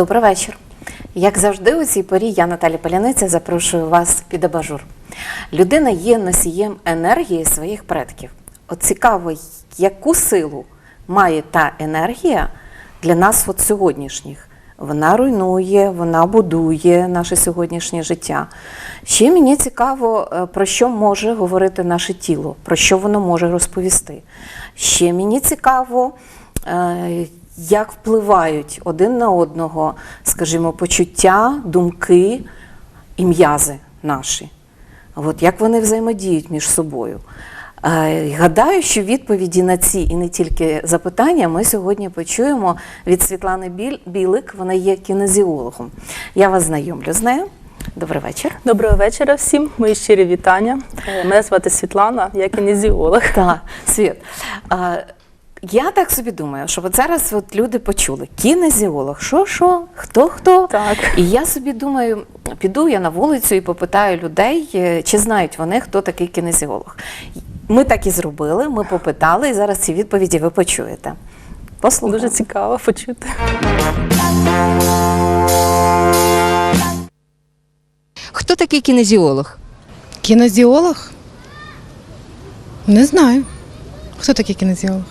Добрий вечір. Як завжди, у цій порі я, Наталі Поляниця, запрошую вас під абажур. Людина є носієм енергії своїх предків. От цікаво, яку силу має та енергія для нас от сьогоднішніх. Вона руйнує, вона будує наше сьогоднішнє життя. Ще мені цікаво, е, про що може говорити наше тіло, про що воно може розповісти. Ще мені цікаво, е, як впливають один на одного, скажімо, почуття, думки і м'язи наші. От як вони взаємодіють між собою. Е, Гадаю, що відповіді на ці і не тільки запитання ми сьогодні почуємо від Світлани Білик. Вона є кінезіологом. Я вас знайомлю з нею. Добрий вечір. Доброго вечора всім. Мої щирі вітання. Е, Мене звати Світлана, я кінезіолог. Так, Світ. Я так собі думаю, що от зараз от люди почули кінезіолог, що, що, хто, хто. Так. І я собі думаю, піду я на вулицю і попитаю людей, е, чи знають вони, хто такий кінезіолог. Ми так і зробили, ми попитали, і зараз ці відповіді ви почуєте. Послухаємо. Дуже цікаво почути. Хто такий кінезіолог? Кінезіолог? Не знаю. Хто такий кінезіолог?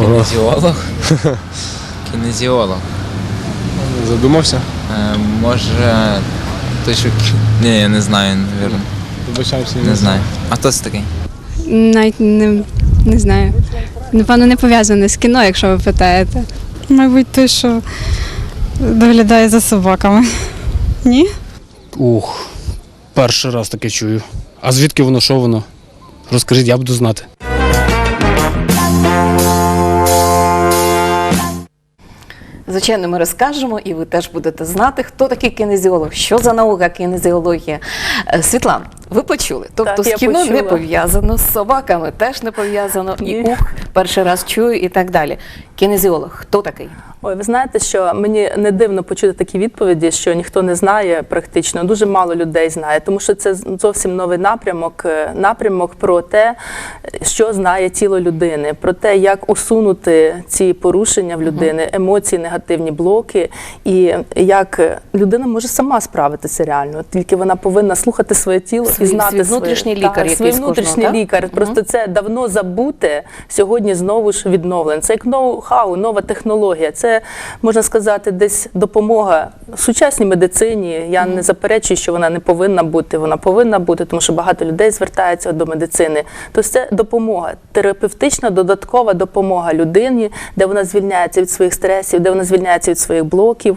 Кінезіолог? Кінезіолог. Задумався? Е, може. Той, що. Ні, я не знаю, навірно. Вибачаюся. Не знаю. А хто це такий? Навіть не, не знаю. Напевно, не пов'язане з кіно, якщо ви питаєте. Мабуть, той, що доглядає за собаками. Ні? Ух, перший раз таке чую. А звідки воно, що воно? Розкажіть, я буду знати. Звичайно, ми розкажемо, і ви теж будете знати, хто такий кінезіолог, що за наука кінезіологія. Е, Світлана, ви почули. Тобто Так, з кіно не пов'язано, з собаками теж не пов'язано, і ух, перший раз чую і так далі. Кінезіолог, хто такий? Ой, ви знаєте, що мені не дивно почути такі відповіді, що ніхто не знає практично, дуже мало людей знає, тому що це зовсім новий напрямок, е, напрямок про те, що знає тіло людини, про те, як усунути ці порушення в людини, емоції, негативні блоки, і як людина може сама справитися реально. Тільки вона повинна слухати своє тіло Свій- і знати свій своє. внутрішній Так, лікар свій якийсь кожного, внутрішній так? лікар. Просто це давно забуте, сьогодні знову ж відновлено. Це як ноу-хау, нова технологія. Це можна сказати, десь допомога сучасній медицині. Я не заперечую, що вона не повинна бути. Вона повинна бути, тому що багато людей звертаються до медицини. Тобто це допомога, терапевтична додаткова допомога людині, де вона звільняється від своїх стресів, де вона звільняється від своїх блоків.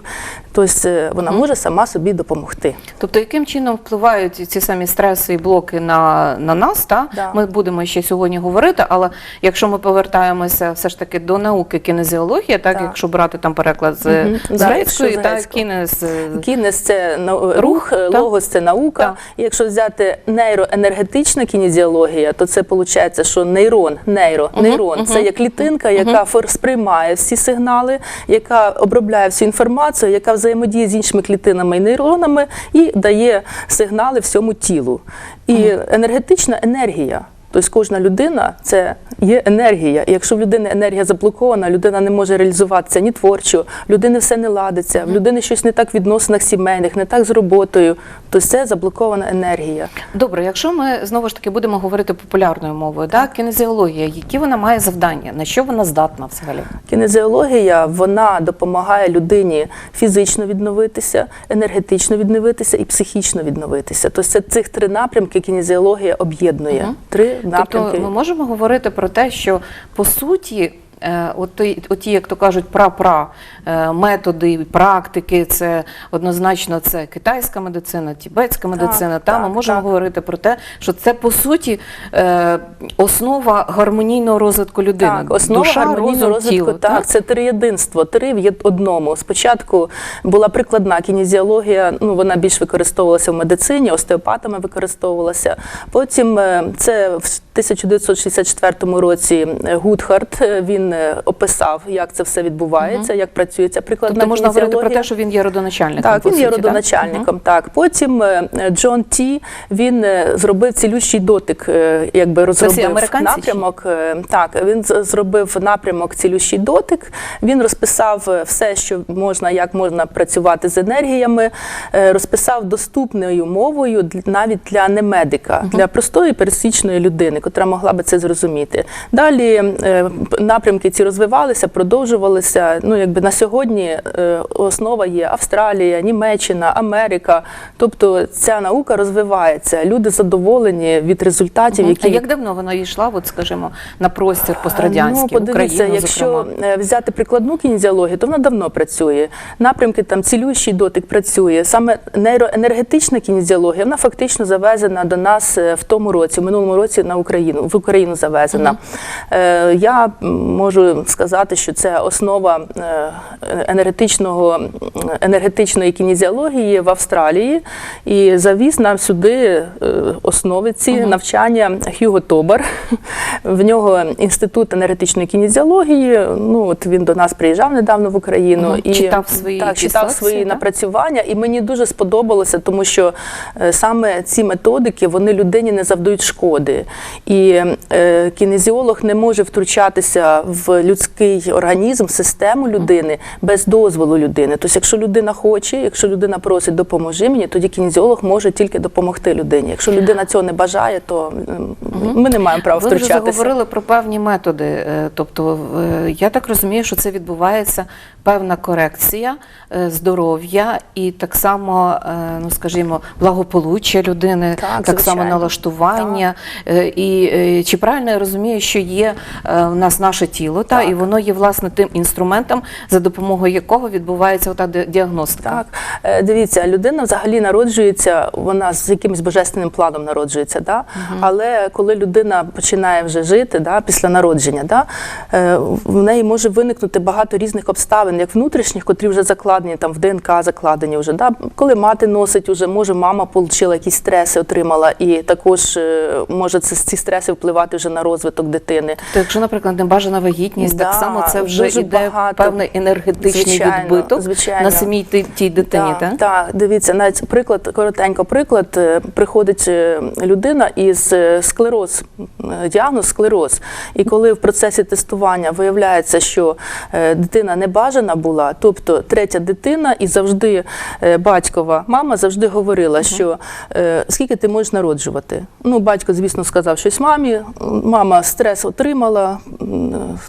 Тобто е, вона може сама собі допомогти. Тобто, яким чином впливають ці самі стреси і блоки на, на нас? Та? Да. Ми будемо ще сьогодні говорити, але якщо ми повертаємося все ж таки до науки кінезіологія, так, Так. якщо брати там переклад з, Да, грецької, якщо та кінез. Кінез це Рух, рух, логос це наука. І якщо взяти нейроенергетична кінезіологія, то це виходить, що нейрон, нейро, нейрон це є клітинка, яка фор- сприймає всі сигнали, яка обробляє всю інформацію, яка взаємодіє з іншими клітинами і нейронами і дає сигнали всьому тілу. І енергетична енергія. Тобто кожна людина це є енергія. І якщо в людини енергія заблокована, людина не може реалізуватися ні творчо, в людини все не ладиться, в людини щось не так в відносинах сімейних, не так з роботою, то це заблокована енергія. Добре, якщо ми знову ж таки будемо говорити популярною мовою, так, кінезіологія, які вона має завдання, на що вона здатна взагалі? Кінезіологія вона допомагає людині фізично відновитися, енергетично відновитися і психічно відновитися. Тобто це цих три напрямки кінезіологія об'єднує. Три напрямки. Тобто ми можемо говорити про те, що по суті. Е, От ті, от як то кажуть, пра-пра е, методи, практики, це однозначно це китайська медицина, тібетська медицина. Та ми так, можемо так. говорити про те, що це по суті е, основа гармонійного розвитку людини. Так, основа Душа, гармонійного розвитку. тіло, так, це триєдинство, три в одному. Спочатку була прикладна кінезіологія, ну вона більш використовувалася в медицині, остеопатами використовувалася. Потім це в 1964 році Гудхарт, він він е, описав, як це все відбувається, як працює ця прикладна Тобто можна говорити про те, що він є родоначальником. Так, він є родоначальником. Так, потім е, Джон Ті він е, зробив цілющий дотик, е, якби розробив напрямок. Так, він зробив напрямок цілющий дотик. Він розписав все, що можна, як можна працювати з енергіями, розписав доступною мовою навіть для немедика, для простої пересічної людини, котра могла би це зрозуміти. Далі е, п- ці розвивалися, продовжувалися. Ну, якби на сьогодні е, основа є Австралія, Німеччина, Америка. Тобто ця наука розвивається. Люди задоволені від результатів, А які як давно вона йшла, от скажімо, на простір пострадянський, Ну, подивіться, Україну, якщо зокрема? взяти прикладну кінезіологію, то вона давно працює. Напрямки там цілющий дотик працює. Саме нейроенергетична кінезіологія, вона фактично завезена до нас е, в тому році, в минулому році на Україну, в Україну завезена. Е, Я м, можу сказати, що це основа е, енергетичного енергетичної кінезіології в Австралії. І завіз нам сюди е, основи ці навчання Хьюго Тобар. В нього інститут енергетичної кінезіології. Ну от він до нас приїжджав недавно в Україну Мгм. і Читав свої так, читав свої так? напрацювання, і мені дуже сподобалося, тому що е, саме ці методики вони людині не завдають шкоди. І е, кінезіолог не може втручатися в людський організм, в систему людини без дозволу людини. Тобто, якщо людина хоче, якщо людина просить допоможи мені, тоді кінезіолог може тільки допомогти людині. Якщо людина цього не бажає, то ми не маємо права Ви вже втручатися. заговорили про певні методи. е, Тобто, е, я так розумію, що це відбувається певна корекція е, здоров'я і так само, ну скажімо, благополуччя людини, Так, так, само налаштування. Е, І чи правильно я розумію, що є в нас наше тіло, та Так. і воно є власне тим інструментом, за допомогою якого відбувається ота діагностика? Так, Е, дивіться, людина взагалі народжується, вона з якимось божественним планом народжується, да? але коли людина починає вже жити да, після народження, да, е, в неї може виникнути багато різних обставин, як внутрішніх, котрі вже закладені там в ДНК, закладені вже. Да? Коли мати носить, уже може мама отримала якісь стреси, отримала, і також е, може це ці стреси впливати вже на розвиток дитини. То якщо, наприклад, небажана вагітність, так само це вже йде багато. певний енергетичний Звичайно, відбиток звичайно. на самій ті- тій дитині, Так, так? так, дивіться, навіть приклад, коротенько приклад. е, Приходить е, людина із е, склероз, діагноз склероз. І коли в процесі тестування виявляється, що дитина не бажана була, тобто третя дитина, і завжди батькова мама завжди говорила, що е, скільки ти можеш народжувати. Ну, батько, звісно, сказав щось мамі. Мама стрес отримала,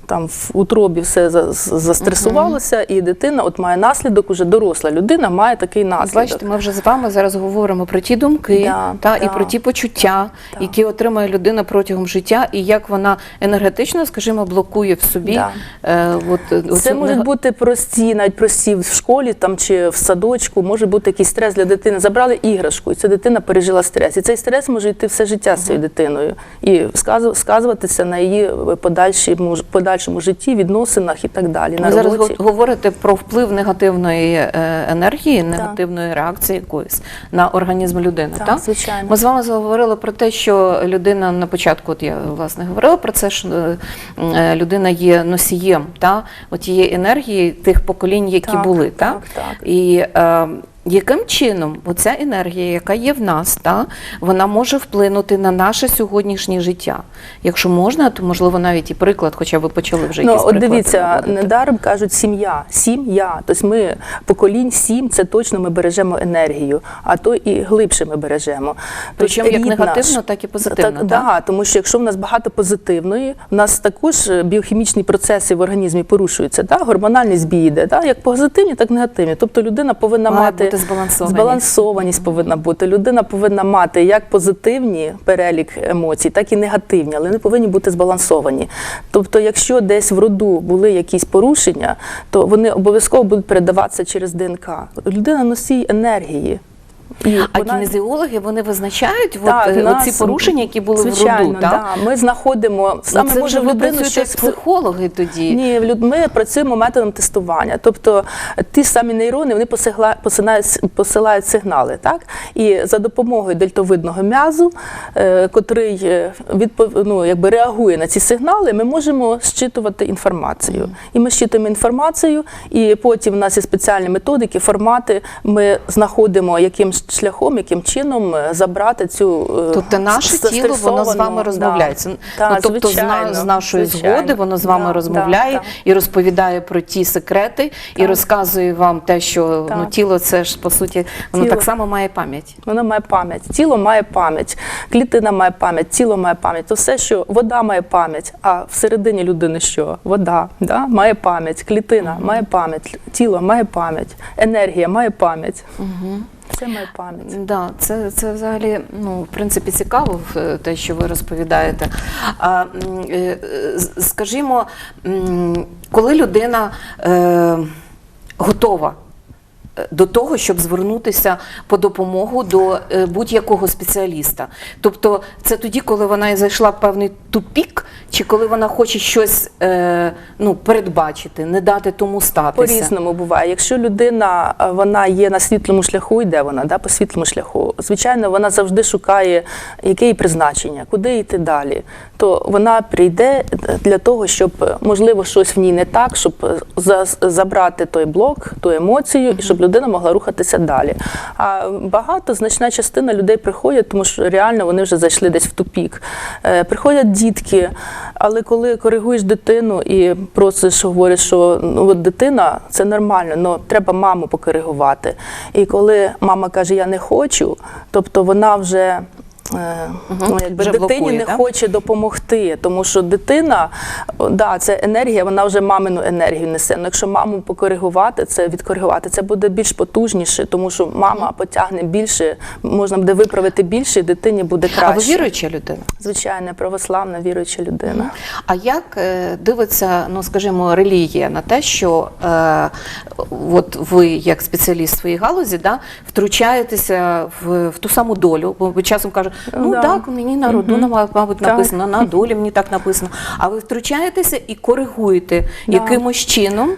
там в утробі все за- з- застресувалося, і дитина от має наслідок, уже доросла людина має такий наслідок. Бачите, ми вже з вами зараз говоримо про ті думки Да, та, да. і про ті почуття, які отримує людина протягом життя, і як вона енергетично, скажімо, блокує в собі. Да. Е, от, Це оцю можуть бути прості, навіть прості в школі там чи в садочку, може бути якийсь стрес для дитини. Забрали іграшку, і ця дитина пережила стрес. І цей стрес може йти все життя з цією дитиною і сказу- сказуватися на її подальшому, подальшому житті, відносинах і так далі. Ви на зараз роботі. говорите про вплив негативної е, енергії, негативної реакції якоїсь на організм людини. Так, Так, звичайно. Ми з вами заговорили про те, що людина на початку, от я власне говорила про це, що е, е, людина є носієм та, от тієї енергії тих поколінь, які Так, були. так, та? так. І е, яким чином оця енергія, яка є в нас, та, вона може вплинути на наше сьогоднішнє життя? Якщо можна, то можливо навіть і приклад, хоча ви почали вже Ну, от дивіться, недаром кажуть сім'я. Сім'я. Тобто ми поколінь сім, це точно ми бережемо енергію, а то і глибше ми бережемо. Причому Тобто як негативно, так і позитивно, Так, так? Да, тому що якщо в нас багато позитивної, в нас також е, біохімічні процеси в організмі порушуються. Да? Гормональний збій йде, да? як позитивні, так і негативні. Тобто людина повинна Має мати бути збалансованість. збалансованість повинна бути. Людина повинна мати як позитивні перелік емоцій, так і негативні, але вони повинні бути збалансовані. Тобто, якщо десь в роду були якісь порушення, то вони обов'язково будуть передаватися через ДНК. Людина носій енергії. І А вона- кінезіологи вони визначають Так, от, е, нас- оці порушення, які були звичайно, в роду, так? да. Ми знаходимо саме це може ви людину щось як психологи тоді. Ні, ми працюємо методом тестування. Тобто ті самі нейрони вони посинають, посилають сигнали, так? І за допомогою дельтовидного м'язу, е, котрий е, відпов- ну, якби реагує на ці сигнали, ми можемо зчитувати інформацію. І ми зчитуємо інформацію, і потім в нас є спеціальні методики, формати. Ми знаходимо, яким шляхом, яким чином е, забрати цю е, Тобто наше тіло воно з вами стресовану, розмовляє. Це, Да. ну, Да, тобто звичайно, з нашої звичайно. згоди воно з вами Да, розмовляє да, і розповідає про ті секрети, і розказує вам те, що ну, тіло це ж по суті воно Тіло. так само має пам'ять. Воно має пам'ять, тіло має пам'ять, клітина має пам'ять, тіло має пам'ять. То все, що вода має пам'ять, а всередині людини що? Вода да? має пам'ять, клітина має пам'ять, тіло має пам'ять, енергія має пам'ять. Все моя пам'ять. Да, це, це взагалі ну, в принципі цікаво в- те, що ви розповідаєте. А, е, е, скажімо, коли людина е, готова е, до того, щоб звернутися по допомогу до е, будь-якого спеціаліста. Тобто це тоді, коли вона і зайшла в певний тупік, чи коли вона хоче щось е, ну, передбачити, не дати тому статися. По-різному буває. Якщо людина вона є на світлому шляху, йде вона да, по світлому шляху, звичайно, вона завжди шукає, яке її призначення, куди йти далі. То вона прийде для того, щоб можливо щось в ній не так, щоб е, забрати той блок, ту емоцію, і щоб людина могла рухатися далі. А багато значна частина людей приходять, тому що реально вони вже зайшли десь в тупік. Е, Приходять дітки, але коли коригуєш дитину і просиш, говориш, що ну от дитина це нормально, але треба маму покоригувати. І коли мама каже, я не хочу, тобто вона вже. Е, ну, якби дитині блокує, не так? хоче допомогти, тому що дитина, да, це енергія, вона вже мамину енергію несе. Ну, якщо маму покоригувати, це відкоригувати, це буде більш потужніше, тому що мама потягне більше, можна буде виправити більше, і дитині буде краще. А ви віруюча людина? Звичайно, православна віруюча людина. А як е, дивиться, ну скажімо, релігія на те, що е, от ви, як спеціаліст своїй галузі, да, втручаєтеся в, в ту саму долю? Бо часом кажуть, ну Да. так, мені на роду, Мгм. мабуть, Так. написано, на долі мені так написано. А ви втручаєтеся і коригуєте Да. якимось чином,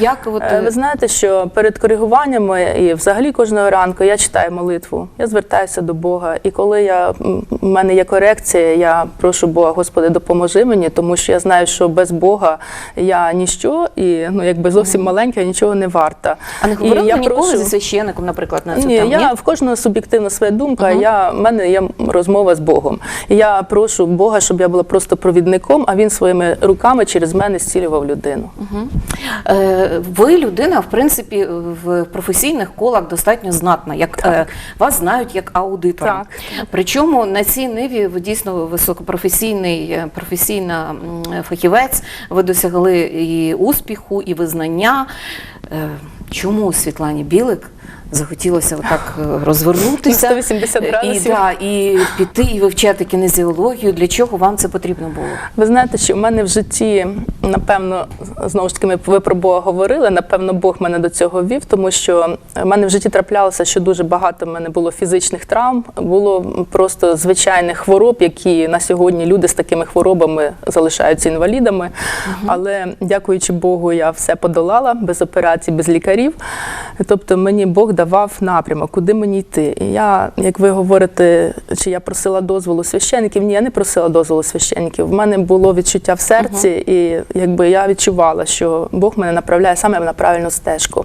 як от, Е, Ви знаєте, що перед коригуваннями і взагалі кожного ранку я читаю молитву, я звертаюся до Бога. І коли я в мене є корекція, я прошу Бога, Господи, допоможи мені, тому що я знаю, що без Бога я ніщо, і ну якби зовсім маленька, я нічого не варта. а не говорили я ніколи прошу- зі священником, наприклад, на цю ні, тему? я в кожного суб'єктивна своя думка. Я в мене є розмова з Богом. І я прошу Бога, щоб я була просто провідником, а він своїми руками через мене зцілював людину. Е, Ви людина, в принципі, в професійних колах достатньо знатна. Як е, вас знають як аудитора. Так. Причому на цій ниві ви дійсно високопрофесійний е, професійна фахівець. Ви досягли і успіху, і визнання. Е, Чому Світлані Білик захотілося так е, розвернутися 180 і, да, і піти і вивчати кінезіологію? Для чого вам це потрібно було? Ви знаєте, що в мене в житті, напевно, знову ж таки, ми ви про Бога говорили. Напевно, Бог мене до цього вів, тому що в мене в житті траплялося, що дуже багато в мене було фізичних травм, було просто звичайних хвороб, які на сьогодні люди з такими хворобами залишаються інвалідами. Але дякуючи Богу, я все подолала без операцій, без лікарів. Тобто мені Бог давав напрямок, куди мені йти. І я, як ви говорите, чи я просила дозволу священників? Ні, я не просила дозволу священників. В мене було відчуття в серці, і якби я відчувала, що Бог мене направляє саме на правильну стежку.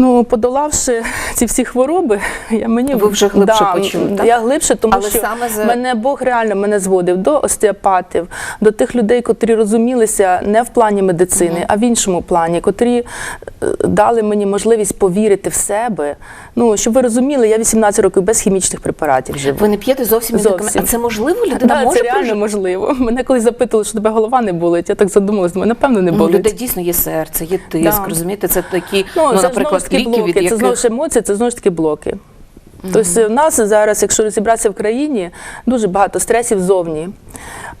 Ну, подолавши ці всі хвороби, я мені Ви вже глибше почули, так? Я глибше, тому Але що саме за- мене Бог реально мене зводив до остеопатів, до тих людей, котрі розумілися не в плані медицини, а в іншому плані, котрі е, дали мені можливість повірити в себе. Ну, щоб ви розуміли, я 18 років без хімічних препаратів живу. Ви не п'єте зовсім? Зовсім. А це можливо? Людина Да, може це реально прожити? можливо. Мене колись запитували, що тебе голова не болить. Я так задумалась, напевно, не Ну, людей дійсно є серце, є тиск, Да. розумієте? Це такі, ну, це наприклад, таки блоки. від Це знову ж емоції, це знову ж таки блоки. Тобто в нас зараз, якщо розібратися в країні, дуже багато стресів зовні.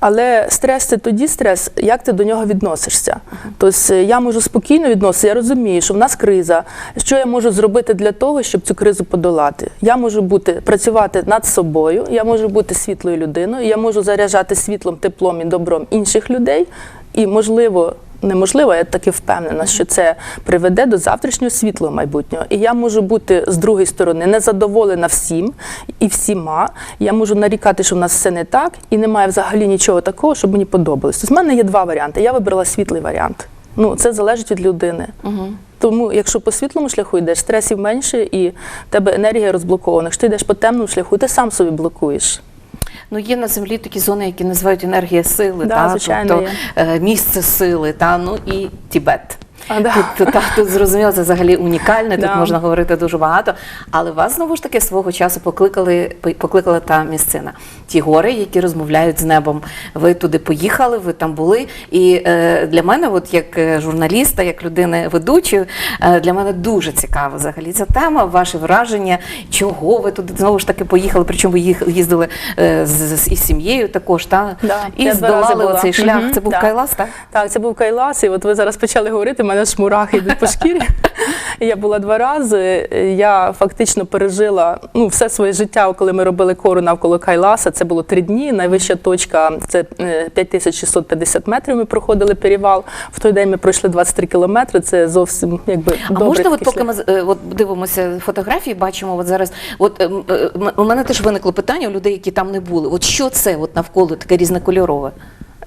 Але стрес це тоді стрес, як ти до нього відносишся. Тобто я можу спокійно відноситися, я розумію, що в нас криза. Що я можу зробити для того, щоб цю кризу подолати? Я можу бути працювати над собою, я можу бути світлою людиною, я можу заряджати світлом, теплом і добром інших людей, і можливо. Неможливо, я таки впевнена, що це приведе до завтрашнього світлого майбутнього. І я можу бути з другої сторони незадоволена всім і всіма. Я можу нарікати, що в нас все не так, і немає взагалі нічого такого, щоб мені подобалось. Тобто в мене є два варіанти. Я вибрала світлий варіант. Ну, це залежить від людини. Тому, якщо по світлому шляху йдеш, стресів менше і в тебе енергія розблокована. Якщо ти йдеш по темному шляху, ти сам собі блокуєш. Ну, є на землі такі зони, які називають енергія сили, Да, та, звичайно, тобто є. е, місце сили, та, ну і Тібет. А, да. Тут, та, тут зрозуміло, це взагалі унікальне, тут Да. можна говорити дуже багато. Але вас знову ж таки свого часу покликали, покликала та місцина. Ті гори, які розмовляють з небом. Ви туди поїхали, ви там були. І е, для мене, от як е, журналіста, як людини ведучої, е, для мене дуже цікава взагалі ця тема, ваші враження, чого ви туди знову ж таки поїхали, причому ви їх їздили е, з, з, із сім'єю також, та? Да, і здолали оцей шлях. Мгм, Це був да. Кайлас, так? Так, це був Кайлас, і от ви зараз почали говорити, в мене ж мурахи йдуть по шкірі. Я була два рази. Я фактично пережила ну, все своє життя, коли ми робили кору навколо Кайласа. Це було три дні. Найвища точка це е, 5650 метрів. Ми проходили перевал. В той день ми пройшли 23 кілометри. Це зовсім якби А добрий можна, от поки ми е, от дивимося фотографії, бачимо от зараз. От ем, е, у мене теж виникло питання у людей, які там не були. От що це от навколо таке різнокольорове?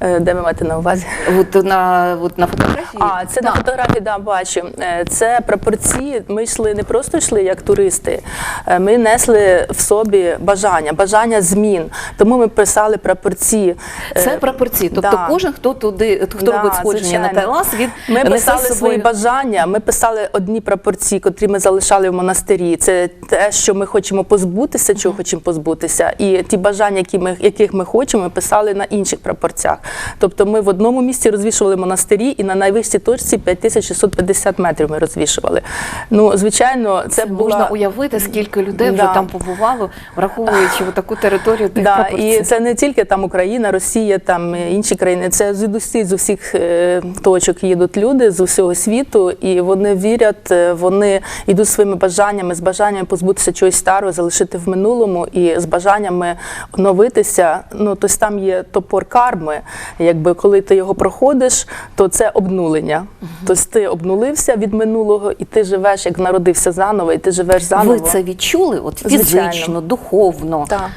Е, Де ви маєте на увазі? От на от на фотографії? А, це на фотографії, да, бачу. Е, Це прапорці. Ми йшли не просто йшли як туристи, е, ми несли в собі бажання, бажання змін. Тому ми писали прапорці. Це прапорці. Тобто да. кожен, хто туди, хто Да, робить сходження на. Кайлас, він Ми писали собою- свої бажання. Ми писали одні прапорці, котрі ми залишали в монастирі. Це те, що ми хочемо позбутися, чого хочемо позбутися. І ті бажання, які ми, яких ми хочемо, ми писали на інших прапорцях. Тобто ми в одному місці розвішували монастирі, і на найвищій точці 5650 метрів ми розвішували. Ну, звичайно, це, Це була... можна уявити, скільки людей вже там побувало, враховуючи таку територію тих Да, і це не тільки там Україна, Росія, там інші країни. Це звідусі з усіх е, точок їдуть люди з усього світу, і вони вірять, е, вони йдуть своїми бажаннями, з бажанням позбутися чогось старого, залишити в минулому, і з бажаннями оновитися. Ну тобто там є топор карми. Якби коли ти його проходиш, то це обнулення. Тобто ти обнулився від минулого, і ти живеш, як народився заново, і ти живеш заново. Ви це відчули от Звичайно. фізично, духовно, Так.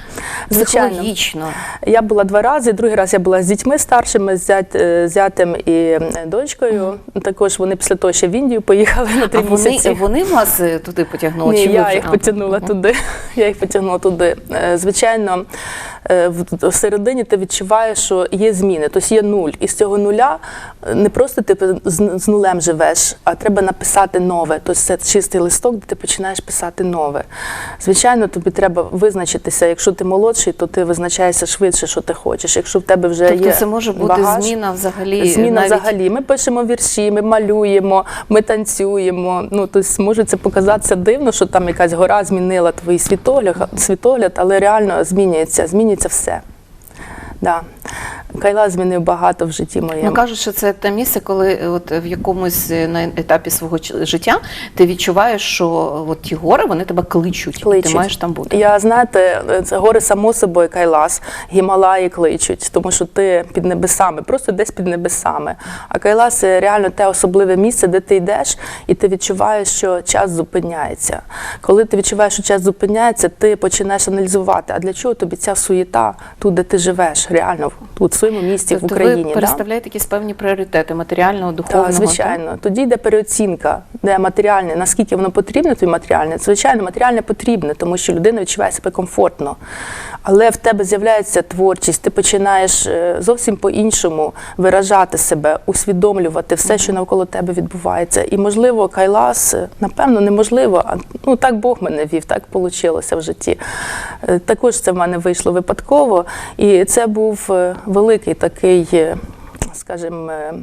Звичайно. психологічно. Я була два рази. Другий раз я була з дітьми старшими, з е, зятем і е, дочкою. Також вони після того ще в Індію поїхали на три А вони, місяці. вони вас е, туди потягнули? Ні, чи я вже- їх потягнула туди. Я їх потягнула туди. Звичайно, всередині ти відчуваєш, що є зміни, тобто є нуль. І з цього нуля е, не просто ти з, з нулем живеш, а треба написати нове. Тобто це чистий листок, де ти починаєш писати нове. Звичайно, тобі треба визначитися. Якщо ти молодший, то ти визначаєшся швидше, що ти хочеш. Якщо в тебе вже Тобто є це може бути багаж, зміна взагалі. Зміна навіть... взагалі. Ми пишемо вірші, ми малюємо, ми танцюємо. Ну, тобто може це показатися дивно, що там якась гора змінила твій світогляд, світогляд але реально змінюється, змінюється все. Да. Кайла змінив багато в житті моєму. Ну кажуть, що це те місце, коли е, от в якомусь е, на етапі свого життя ти відчуваєш, що от ті гори вони тебе кличуть, Кличуть. ти маєш там бути. Я знаєте, це гори само собою Кайлас, Гімалаї кличуть, тому що ти під небесами, просто десь під небесами. А Кайлас це реально те особливе місце, де ти йдеш, і ти відчуваєш, що час зупиняється. Коли ти відчуваєш, що час зупиняється, ти починаєш аналізувати, а для чого тобі ця суєта тут, де ти живеш, реально тут своєму місті, в Тобто Україні. ви переставляєте якісь певні пріоритети матеріального, духовного. Так, звичайно. Тоді йде переоцінка, де матеріальне, наскільки воно потрібне, тобі матеріальне. Звичайно, матеріальне потрібне, тому що людина відчуває себе комфортно. Але в тебе з'являється творчість, ти починаєш е, зовсім по-іншому виражати себе, усвідомлювати все, що навколо тебе відбувається. І, можливо, Кайлас, е, напевно, неможливо, а ну так Бог мене вів, так вийшло в житті. Е, Також це в мене вийшло випадково. І це був е, великий такий, е, скажімо, е,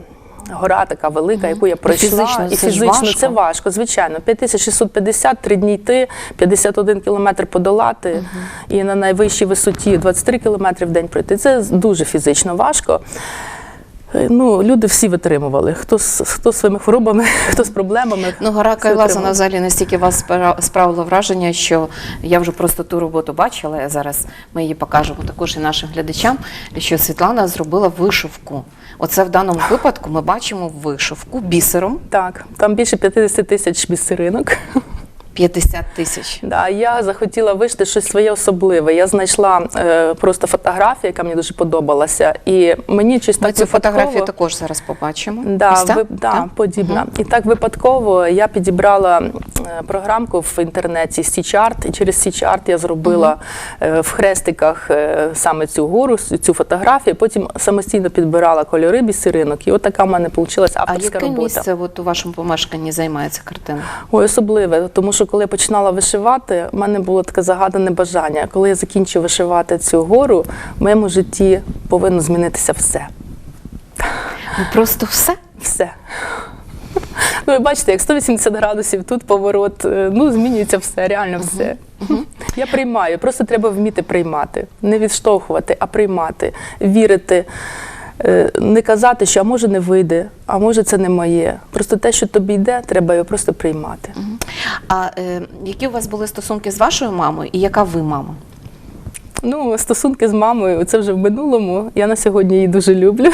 гора така велика, яку я пройшла. Фізично і це фізично важко. це важко, звичайно. 5650, три дні йти, 51 кілометр подолати і на найвищій висоті 23 кілометри в день пройти. Це дуже фізично важко. Е, Ну, люди всі витримували. Хто з хто своїми хворобами, хто з проблемами. Ну, гора Кайласа витримували. взагалі настільки вас спра- справило враження, що я вже просто ту роботу бачила. Я зараз ми її покажемо також і нашим глядачам, що Світлана зробила вишивку. Оце в даному випадку ми бачимо вишивку бісером Так, там більше 50 тисяч бісеринок. 50 тисяч. Да, я захотіла вишити щось своє особливе. Я знайшла е, просто фотографію, яка мені дуже подобалася, і мені щось Ми так цю фотографію також зараз побачимо. Да, Ось ви, да, да? подібна. І так випадково я підібрала програмку в інтернеті C-Chart, і через C-Chart я зробила е, в хрестиках е, саме цю гору, цю фотографію. Потім самостійно підбирала кольори бісеринок. І от така в мене вийшла А авторська яке робота. місце от у вашому помешканні займає ця картина? Ой, особливе, тому що коли я починала вишивати, в мене було таке загадане бажання. Коли я закінчу вишивати цю гору, в моєму житті повинно змінитися все. Ну просто все. Все. Ну, ви бачите, як 180 градусів, тут поворот, е, ну, змінюється все, реально все. Я приймаю, просто треба вміти приймати, не відштовхувати, а приймати, вірити, е, не казати, що а може не вийде, а може це не моє. Просто те, що тобі йде, треба його просто приймати. А е, які у вас були стосунки з вашою мамою і яка ви мама? Ну, стосунки з мамою це вже в минулому. Я на сьогодні її дуже люблю.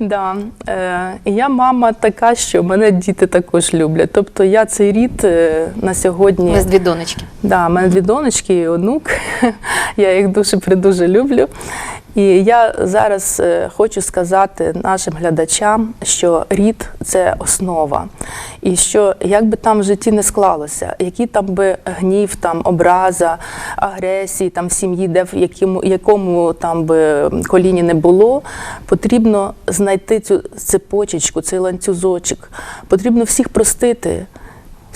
Да. Е, я мама така, що мене діти також люблять. Тобто я цей рід е, на У сьогодні. вас дві донечки. Да, у мене дві донечки і онук. Я їх дуже придуже люблю. І я зараз е, хочу сказати нашим глядачам, що рід це основа. І що як би там в житті не склалося, які там би гнів, там образа, агресії там в сім'ї, де в якому, якому там би коліні не було, потрібно знайти цю цепочечку, цей ланцюзочок. Потрібно всіх простити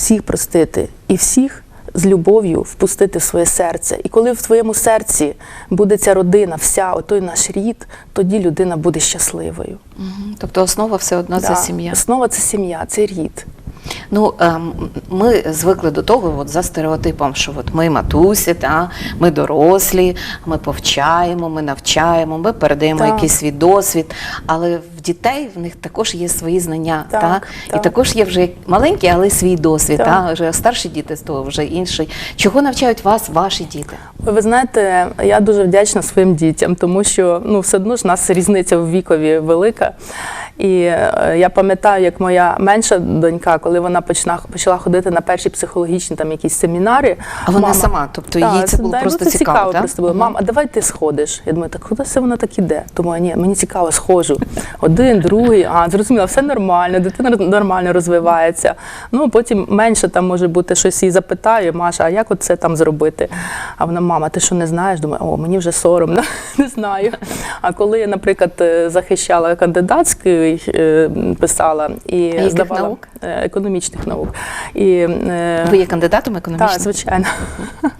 всіх простити і всіх з любов'ю впустити в своє серце. І коли в твоєму серці буде ця родина, вся, отой наш рід, тоді людина буде щасливою. Мгм. Тобто основа все одно це сім'я. Основа це сім'я, це рід. Ну, ем, ми звикли до того, от, за стереотипом, що от ми матусі, та, ми дорослі, ми повчаємо, ми навчаємо, ми передаємо Так. якийсь свій досвід. Але в дітей в них також є свої знання. Так, та? І також є вже маленькі, але свій досвід. Так. Та? Вже старші діти з того вже інший. Чого навчають вас ваші діти? Ви, ви знаєте, я дуже вдячна своїм дітям, тому що ну, все одно ж нас різниця в вікові велика. І е, я пам'ятаю, як моя менша донька, коли вона почала, почала ходити на перші психологічні там якісь семінари. А вона мама- сама, тобто Так, їй це було просто ну, це цікаво, цікаво так? просто було. Мгм. Мам, а давай ти сходиш. Я думаю, так куди це вона так іде? Думаю, ні, мені цікаво, схожу. Один, другий, а зрозуміло, все нормально, дитина нормально розвивається. Ну потім менше там може бути щось її запитаю, Маша, а як це там зробити? А вона, мама, ти що не знаєш? Думаю, о, мені вже соромно, не знаю. А коли я, наприклад, е, захищала кандидатський, е, писала і яких здавала наук? е, економічних наук. І, Ви є кандидатом економічним? так, звичайно.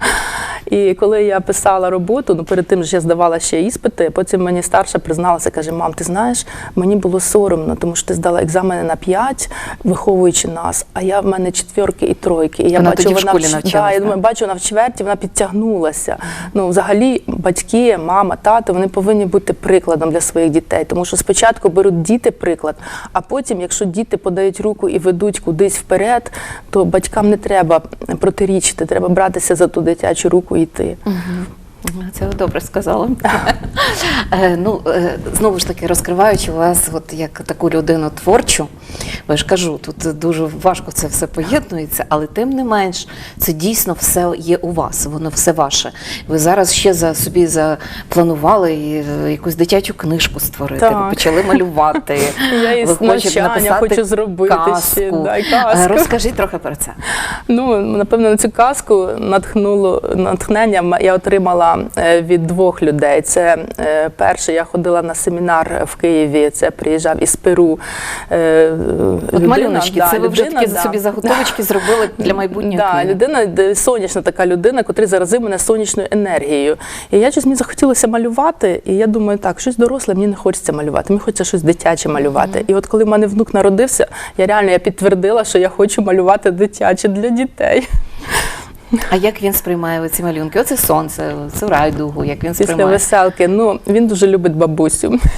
І коли я писала роботу, ну перед тим ж я здавала ще іспити, потім мені старша призналася, каже: мам, ти знаєш, мені було соромно, тому що ти здала екзамени на 5, виховуючи нас, а я в мене четвірки і тройки. І я Вона бачу, тоді в вона школі в- да, я думаю, бачу, вона в чверті, вона підтягнулася. Ну, взагалі, батьки, мама, тато, вони повинні бути прикладом для своїх дітей, тому що спочатку беруть діти приклад, а потім, якщо діти подають руку і ведуть кудись вперед, то батькам не треба протирічити, треба братися за ту дитячу руку йти. Мгм, Це ви добре сказали. Е, ну, е, знову ж таки, розкриваючи вас от як таку людину творчу, я ж кажу, тут дуже важко це все поєднується, але тим не менш, це дійсно все є у вас, воно все ваше. Ви зараз ще за собі запланували і, е, якусь дитячу книжку створити, ви Так. почали малювати. Я і навчання хочу зробити казку. да, і Е, казку. Розкажіть трохи про це. Ну, напевно, на цю казку натхнуло натхнення я отримала е, від двох людей. Це е, перше, я ходила на семінар в Києві. Це приїжджав із Перу е, От малюночки, да, це ви вже людина, такі да. собі заготовочки зробили для майбутнього. Да, людина сонячна така людина, котра заразив мене сонячною енергією. І я щось мені захотілося малювати, і я думаю, так, щось доросле, мені не хочеться малювати, мені хочеться щось дитяче малювати. І от коли в мене внук народився, я реально я підтвердила, що я хочу малювати дитяче для дітей. А як він сприймає ці малюнки? Оце сонце, цю райдугу, як він сприймає? Після веселки. Ну він дуже любить бабусю.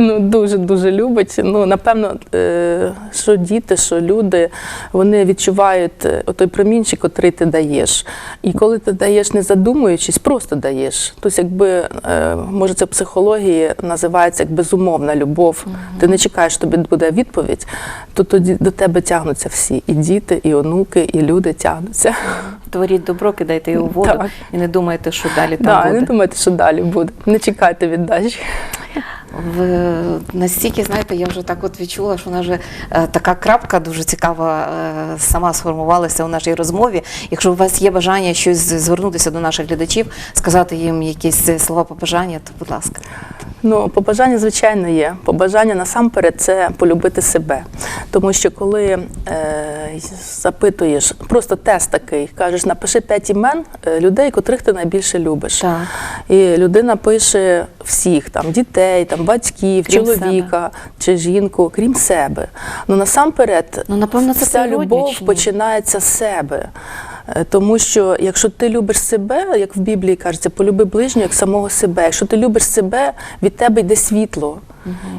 Ну дуже дуже любить. Ну напевно, е, що діти, що люди, вони відчувають е, той промінчик, котрий ти даєш. І коли ти даєш, не задумуючись, просто даєш. Тобто, якби е, може це в психології називається як безумовна любов. Ти не чекаєш, що тобі буде відповідь, то тоді до тебе тягнуться всі, і діти, і онуки, і люди тягнуться. Творіть добро, кидайте його в воду Так. і не думайте, що далі там Да, буде. не думайте, що далі буде. Не чекайте віддачі. Ви настільки знаєте, я вже так от відчула, що вона вже е, така крапка дуже цікава е, сама сформувалася у нашій розмові. Якщо у вас є бажання щось звернутися до наших глядачів, сказати їм якісь слова побажання, то будь ласка. Ну, побажання, звичайно, є. Побажання насамперед це полюбити себе. Тому що коли е, запитуєш, просто тест такий, кажеш, напиши п'ять імен е, людей, котрих ти найбільше любиш. Так. І людина пише всіх там дітей, там батьків, Крім чоловіка чи жінку, крім себе. Ну насамперед, Ну, напевно, це вся любов починається з себе. Е, Тому що якщо ти любиш себе, як в Біблії кажеться, полюби ближнього як самого себе. Якщо ти любиш себе, від тебе йде світло,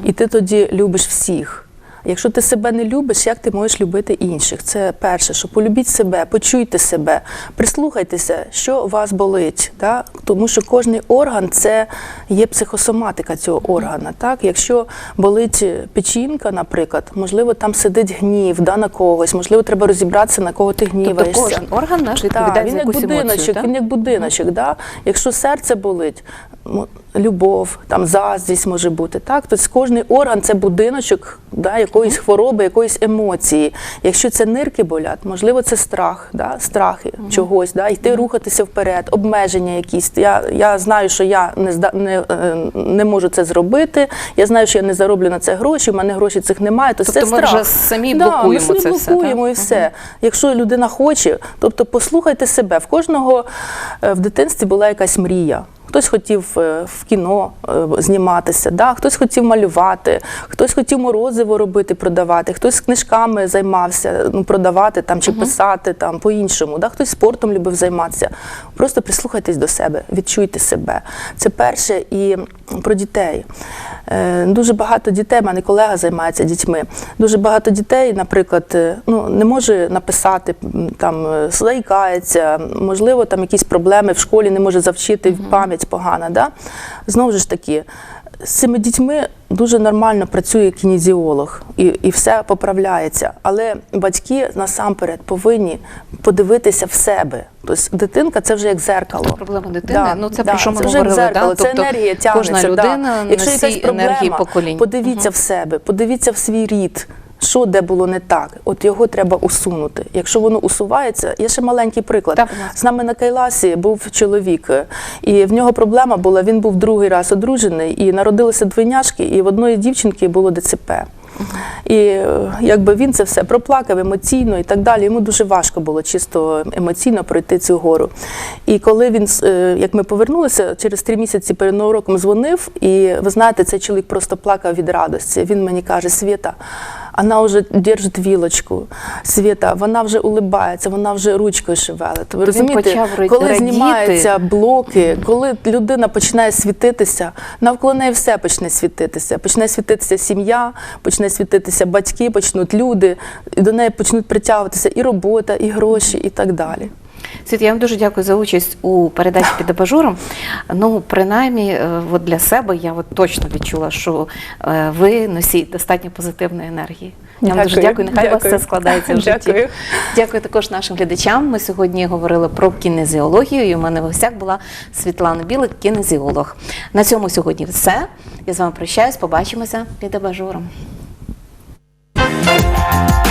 і ти тоді любиш всіх. Якщо ти себе не любиш, як ти можеш любити інших? Це перше, що полюбіть себе, почуйте себе, прислухайтеся, що у вас болить. Да? Тому що кожний орган це є психосоматика цього органа. Так? Якщо болить печінка, наприклад, можливо, там сидить гнів да, на когось, можливо, треба розібратися, на кого ти Тобто кожен орган наш Так, він за як якусь будиночок, емоцію. так? він як будиночок. Да? Якщо серце болить, любов, там заздрість може бути. Так? Тобто кожний орган це будиночок да, якоїсь хвороби, якоїсь емоції. Якщо це нирки болять, можливо, це страх, да? страхи чогось, да? йти рухатися вперед, обмеження якісь. Я, я знаю, що я не, не, е, не можу це зробити. Я знаю, що я не зароблю на це гроші, в мене грошей цих немає. То Тобто це ми страх. вже самі Да, блокуємо ми самі це блокуємо так? і все. Якщо людина хоче, тобто послухайте себе. В кожного е, в дитинстві була якась мрія. Хтось хотів е, в кіно е, зніматися, да? хтось хотів малювати, хтось хотів морозиво робити, продавати, хтось книжками займався, ну, продавати там, чи писати там, по-іншому, да? хтось спортом любив займатися. Просто прислухайтесь до себе, відчуйте себе. Це перше і про дітей. Е, Дуже багато дітей, в мене колега займається дітьми. Дуже багато дітей, наприклад, ну, не може написати, там, е, можливо, там якісь проблеми в школі не може завчити, пам'ять погана. Да? Знову ж таки, з цими дітьми дуже нормально працює кінезіолог і, і все поправляється. Але батьки насамперед повинні подивитися в себе. Тобто дитинка це вже як зеркало. Проблема дитини, ну це да, про що ми це вже говорили, як зеркало, да? це Тобто енергія тягнеться. кожна да. Якщо якась проблема, поколінь. подивіться в себе, подивіться в свій рід. Що де було не так, от його треба усунути. Якщо воно усувається, є ще маленький приклад. Так. З нами на Кайласі був чоловік, е, і в нього проблема була. Він був другий раз одружений, і народилися двойняшки, і в одної дівчинки було ДЦП. І е, якби він це все проплакав емоційно і так далі. Йому дуже важко було чисто емоційно пройти цю гору. І коли він, е, як ми повернулися, через три місяці перед новим роком дзвонив, і ви знаєте, цей чоловік просто плакав від радості. Він мені каже: Світа, вона вже держить вілочку. Світа, вона вже улибається, вона вже ручкою шевелить. Ви Тобто розумієте, коли радіти. знімаються блоки, коли людина починає світитися, навколо неї все почне світитися. Почне світитися сім'я, почне світитися батьки, почнуть люди, і до неї почнуть притягуватися і робота, і гроші, і так далі. Світ, я вам дуже дякую за участь у передачі під абажуром. Ну, принаймні, е, от для себе я от точно відчула, що е, ви носій достатньо позитивної енергії. Я вам дуже Дякую. дякую. Нехай у вас Дякую. все складається в житті. Дякую. Дякую також нашим глядачам. Ми сьогодні говорили про кінезіологію. І у мене в гостях була Світлана Білик, кінезіолог. На цьому сьогодні все. Я з вами прощаюсь. Побачимося під абажуром. Bye.